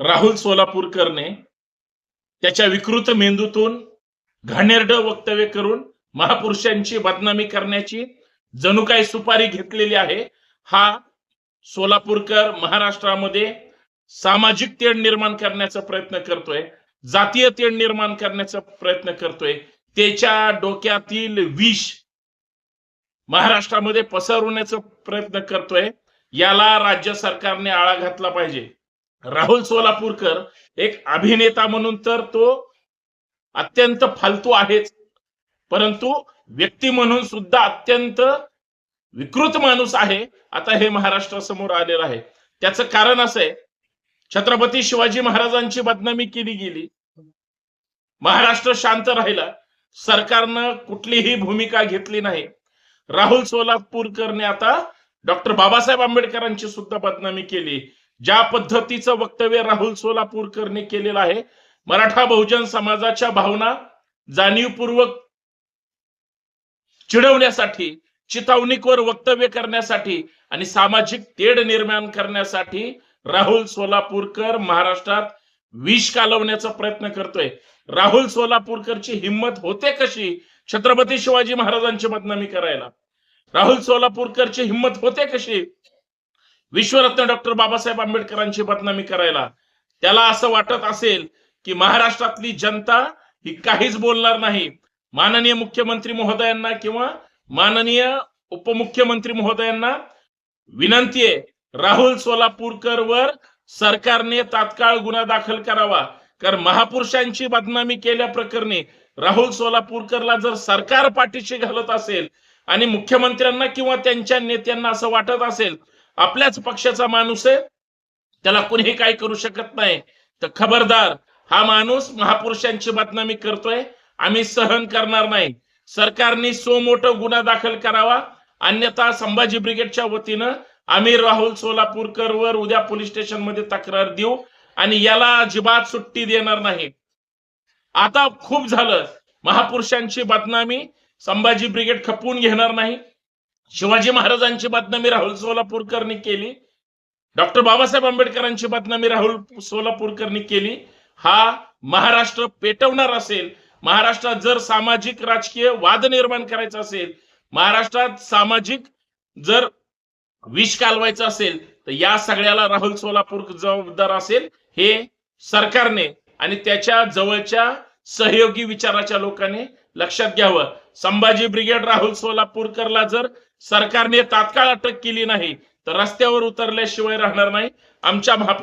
राहुल सोलापूरकरने त्याच्या विकृत मेंदूतून घाणेरड वक्तव्य करून महापुरुषांची बदनामी करण्याची जणू काही सुपारी घेतलेली आहे. हा सोलापूरकर महाराष्ट्रामध्ये सामाजिक तेढ निर्माण करण्याचा प्रयत्न करतोय जातीय तेढ निर्माण करण्याचा प्रयत्न करतोय. त्याच्या डोक्यातील विष महाराष्ट्रामध्ये पसरवण्याचा प्रयत्न करतोय. याला राज्य सरकारने आळा घातला पाहिजे. राहुल सोलापूरकर एक अभिनेता म्हणून तर तो अत्यंत फालतू आहेच. परंतु व्यक्ती म्हणून सुद्धा अत्यंत विकृत माणूस आहे. आता हे महाराष्ट्रासमोर आलेलं आहे. त्याचं कारण असं आहे छत्रपती शिवाजी महाराजांची बदनामी केली गेली. महाराष्ट्र शांत राहिला. सरकारनं कुठलीही भूमिका घेतली नाही. राहुल सोलापूरकरने आता डॉक्टर बाबासाहेब आंबेडकरांची सुद्धा बदनामी केली. ज्या पद्धतीचं वक्तव्य राहुल सोलापूरकरने केलेलं आहे मराठा बहुजन समाजाच्या भावना जाणीवपूर्वक चिडवण्यासाठी चितावणीवर वक्तव्य करण्यासाठी आणि सामाजिक तेढ निर्माण करण्यासाठी राहुल सोलापूरकर महाराष्ट्रात विष कालवण्याचा प्रयत्न करतोय. राहुल सोलापूरकरची हिंमत होते कशी? छत्रपती शिवाजी महाराजांची बदनामी करायला. राहुल सोलापूरकरची हिंमत होते कशी? विश्वरत्न डॉक्टर बाबासाहेब आंबेडकरांची बदनामी करायला. त्याला असं वाटत असेल की महाराष्ट्रातली जनता ही काहीच बोलणार नाही. माननीय मुख्यमंत्री महोदयांना किंवा माननीय उपमुख्यमंत्री महोदयांना विनंती आहे राहुल सोलापूरकर वर सरकारने तात्काळ गुन्हा दाखल करावा. कारण महापुरुषांची बदनामी केल्या प्रकरणी राहुल सोलापूरकरला जर सरकार पाठीशी घालत असेल आणि मुख्यमंत्र्यांना किंवा त्यांच्या नेत्यांना असं वाटत असेल आपल्याच पक्षाचा माणूस आहे. त्याला कुणीही काय करू शकत नाही. तर खबरदार हा माणूस महापुरुषांची बदनामी करतोय. आम्ही सहन करणार नाही. सरकारने सो मोठं गुन्हा दाखल करावा. अन्यथा संभाजी ब्रिगेडच्या वतीनं आम्ही राहुल सोलापूरकर वर उद्या पोलीस स्टेशनमध्ये तक्रार देऊ आणि याला अजिबात सुट्टी देणार नाही. आता खूप झालं. महापुरुषांची बदनामी संभाजी ब्रिगेड खपवून घेणार नाही. शिवाजी महाराजांची बदनामी राहुल सोलापूरकरनी केली. डॉक्टर बाबासाहेब आंबेडकरांची बदनामी राहुल सोलापूरकरनी केली. हा महाराष्ट्र पेटवणार असेल महाराष्ट्रात जर सामाजिक राजकीय वाद निर्माण करायचा असेल महाराष्ट्रात सामाजिक जर विष कालवायचं असेल तर या सगळ्याला राहुल सोलापूर जबाबदार असेल हे सरकारने आणि त्याच्या जवळच्या सहयोगी विचाराच्या लोकांनी लक्षात घ्यावं. संभाजी ब्रिगेड राहुल सोलापूरकरला जर सरकारने तात्काळ अटक केली नाही तर रस्त्यावर उतरल्याशिवाय राहणार नाही. आमच्या महापुरुष